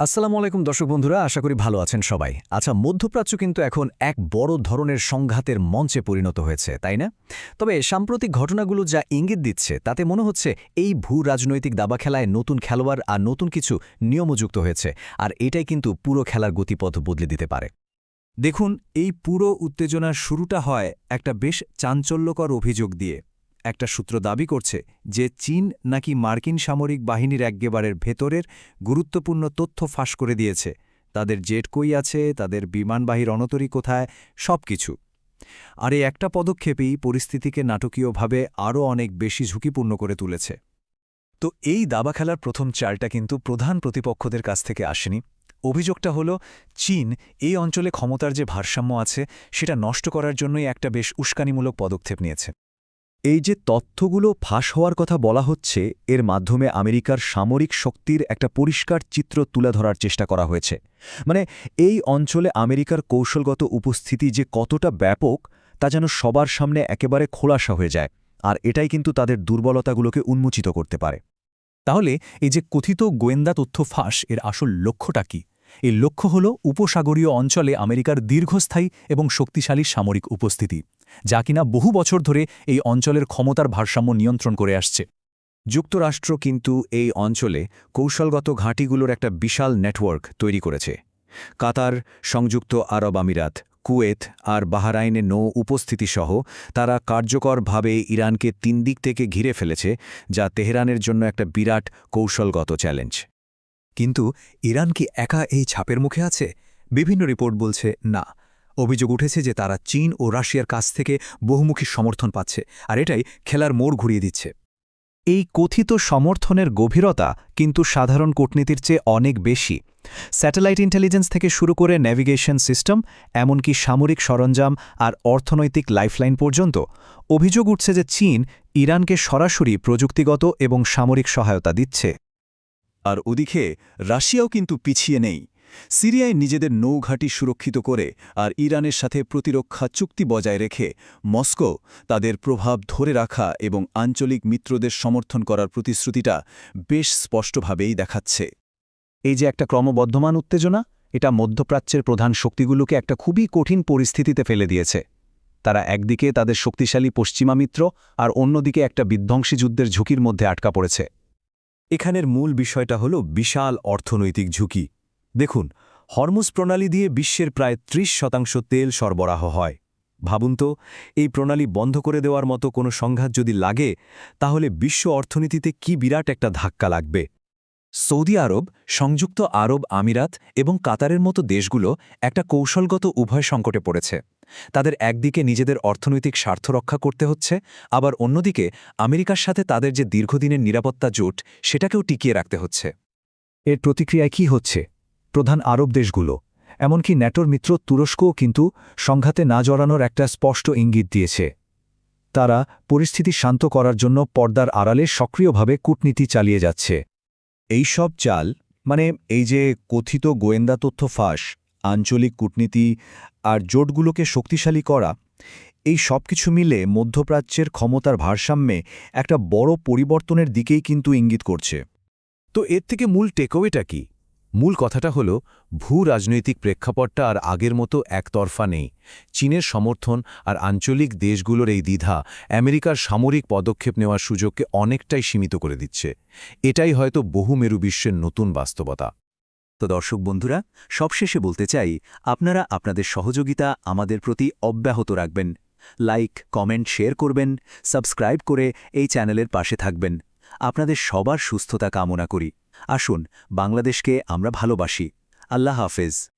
আসসালামু আলাইকুম, দর্শক বন্ধুরা, আশা করি ভালো আছেন সবাই। আচ্ছা মধ্যপ্রাচ্য কিন্তু এখন এক বড় ধরনের সংঘাতের মঞ্চে পরিণত হয়েছে, তাই না? তবে সাম্প্রতিক ঘটনাগুলো যা ইঙ্গিত দিচ্ছে, তাতে মনে হচ্ছে এই ভূ রাজনৈতিক দাবা খেলায় নতুন খেলোয়াড় আর নতুন কিছু নিয়মযুক্ত হয়েছে, আর এটাই কিন্তু পুরো খেলার গতিপথ বদলে দিতে পারে। দেখুন, এই পুরো উত্তেজনার শুরুটা হয় একটা বেশ চাঞ্চল্যকর অভিযোগ দিয়ে। একটা সূত্র দাবি করছে যে চীন নাকি মার্কিন সামরিক বাহিনীর একগেবারের ভেতরের গুরুত্বপূর্ণ তথ্য ফাঁস করে দিয়েছে। তাদের জেট কই আছে, তাদের বিমানবাহী রণতরী কোথায় সব কিছু আর এই একটা পদক্ষেপেই পরিস্থিতিকে নাটকীয়ভাবে আরও অনেক বেশি ঝুঁকিপূর্ণ করে তুলেছে। তো এই দাবা খেলার প্রথম চালটা কিন্তু প্রধান প্রতিপক্ষদের কাছ থেকে আসেনি। অভিযোগটা হল, চীন এই অঞ্চলে ক্ষমতার যে ভারসাম্য আছে, সেটা নষ্ট করার জন্যই একটা বেশ উস্কানিমূলক পদক্ষেপ নিয়েছে। এই যে তথ্যগুলো ফাঁস হওয়ার কথা বলা হচ্ছে, এর মাধ্যমে আমেরিকার সামরিক শক্তির একটা পরিষ্কার চিত্র তুলে ধরার চেষ্টা করা হয়েছে। মানে এই অঞ্চলে আমেরিকার কৌশলগত উপস্থিতি যে কতটা ব্যাপক, তা যেন সবার সামনে একেবারে খোলাসা হয়ে যায়, আর এটাই কিন্তু তাদের দুর্বলতাগুলোকে উন্মোচিত করতে পারে। তাহলে, এই যে কথিত গোয়েন্দা তথ্য ফাঁস, এর আসল লক্ষ্যটা কি? এর লক্ষ্য হল উপসাগরীয় অঞ্চলে আমেরিকার দীর্ঘস্থায়ী এবং শক্তিশালী সামরিক উপস্থিতি। যা কিনা বহু বছর ধরে এই অঞ্চলের ক্ষমতার ভারসাম্য নিয়ন্ত্রণ করে আসছে। যুক্তরাষ্ট্র কিন্তু এই অঞ্চলে কৌশলগত ঘাঁটিগুলোর একটা বিশাল নেটওয়ার্ক তৈরি করেছে। কাতার, সংযুক্ত আরব আমিরাত, কুয়েত আর বাহারাইনে নৌ উপস্থিতি সহ তারা কার্যকরভাবে ইরানকে তিন দিক থেকে ঘিরে ফেলেছে, যা তেহরানের জন্য একটা বিরাট কৌশলগত চ্যালেঞ্জ। কিন্তু ইরান কি একা এই ছাপের মুখে আছে? বিভিন্ন রিপোর্ট বলছে না। অভিযোগ উঠেছে যে তারা চীন ও রাশিয়ার কাছ থেকে বহুমুখী সমর্থন পাচ্ছে, আর এটাই খেলার মোড় ঘুরিয়ে দিচ্ছে। এই কথিত সমর্থনের গভীরতা কিন্তু সাধারণ কূটনীতির চেয়ে অনেক বেশি। স্যাটেলাইট ইন্টেলিজেন্স থেকে শুরু করে ন্যাভিগেশন সিস্টেম, এমনকি সামরিক সরঞ্জাম আর অর্থনৈতিক লাইফলাইন পর্যন্ত, অভিযোগ উঠছে যে চীন ইরানকে সরাসরি প্রযুক্তিগত এবং সামরিক সহায়তা দিচ্ছে। আর ওদিকে রাশিয়াও কিন্তু পিছিয়ে নেই। সিরিয়ায় নিজেদের নৌঘাঁটি সুরক্ষিত করে আর ইরানের সাথে প্রতিরক্ষা চুক্তি বজায় রেখে মস্কো তাদের প্রভাব ধরে রাখা এবং আঞ্চলিক মিত্রদের সমর্থন করার প্রতিশ্রুতিটা বেশ স্পষ্টভাবেই দেখাচ্ছে। এই যে একটা ক্রমবর্ধমান উত্তেজনা, এটা মধ্যপ্রাচ্যের প্রধান শক্তিগুলোকে একটা খুবই কঠিন পরিস্থিতিতে ফেলে দিয়েছে। তারা একদিকে তাদের শক্তিশালী পশ্চিমা মিত্র আর অন্যদিকে একটা বিধ্বংসী যুদ্ধের ঝুঁকির মধ্যে আটকা পড়েছে। এখানের মূল বিষয়টা হল বিশাল অর্থনৈতিক ঝুঁকি। দেখুন, হরমুজ প্রণালী দিয়ে বিশ্বের প্রায় ৩০ শতাংশ তেল সরবরাহ হয়। ভাবুন তো, এই প্রণালী বন্ধ করে দেওয়ার মতো কোনো সংঘাত যদি লাগে, তাহলে বিশ্ব অর্থনীতিতে কি বিরাট একটা ধাক্কা লাগবে। সৌদি আরব, সংযুক্ত আরব আমিরাত এবং কাতারের মতো দেশগুলো একটা কৌশলগত উভয় সংকটে পড়েছে। তাদের একদিকে নিজেদের অর্থনৈতিক স্বার্থ রক্ষা করতে হচ্ছে, আবার অন্যদিকে আমেরিকার সাথে তাদের যে দীর্ঘদিনের নিরাপত্তা জোট, সেটাকেও টিকিয়ে রাখতে হচ্ছে। এর প্রতিক্রিয়ায় কি হচ্ছে? প্রধান আরব দেশগুলো, এমনকি ন্যাটোর মিত্র তুরস্কও কিন্তু সংঘাতে না জড়ানোর একটা স্পষ্ট ইঙ্গিত দিয়েছে। তারা পরিস্থিতি শান্ত করার জন্য পর্দার আড়ালে সক্রিয়ভাবে কূটনীতি চালিয়ে যাচ্ছে। এই সব চাল মানে এই যে কথিত গোয়েন্দা তথ্য ফাঁস, আঞ্চলিক কূটনীতি আর জোটগুলোকে শক্তিশালী করা, এই সব কিছু মিলে মধ্যপ্রাচ্যের ক্ষমতার ভারসাম্যে একটা বড় পরিবর্তনের দিকেই কিন্তু ইঙ্গিত করছে। তো এর থেকে মূল টেকওয়েটা কি? মূল কথাটা হল, ভূ রাজনৈতিক প্রেক্ষাপটটা আর আগের মতো একতরফা নেই। চীনের সমর্থন আর আঞ্চলিক দেশগুলোর এই দ্বিধা আমেরিকার সামরিক পদক্ষেপ নেওয়ার সুযোগকে অনেকটাই সীমিত করে দিচ্ছে। এটাই হয়তো বহুমেরু বিশ্বের নতুন বাস্তবতা। তো দর্শক বন্ধুরা, সবশেষে বলতে চাই, আপনারা আপনাদের সহযোগিতা আমাদের প্রতি অব্যাহত রাখবেন। লাইক, কমেন্ট, শেয়ার করবেন, সাবস্ক্রাইব করে এই চ্যানেলের পাশে থাকবেন। আপনাদের সবার সুস্থতা কামনা করি। আসুন বাংলাদেশকে আমরা ভালোবাসি। আল্লাহ হাফেজ।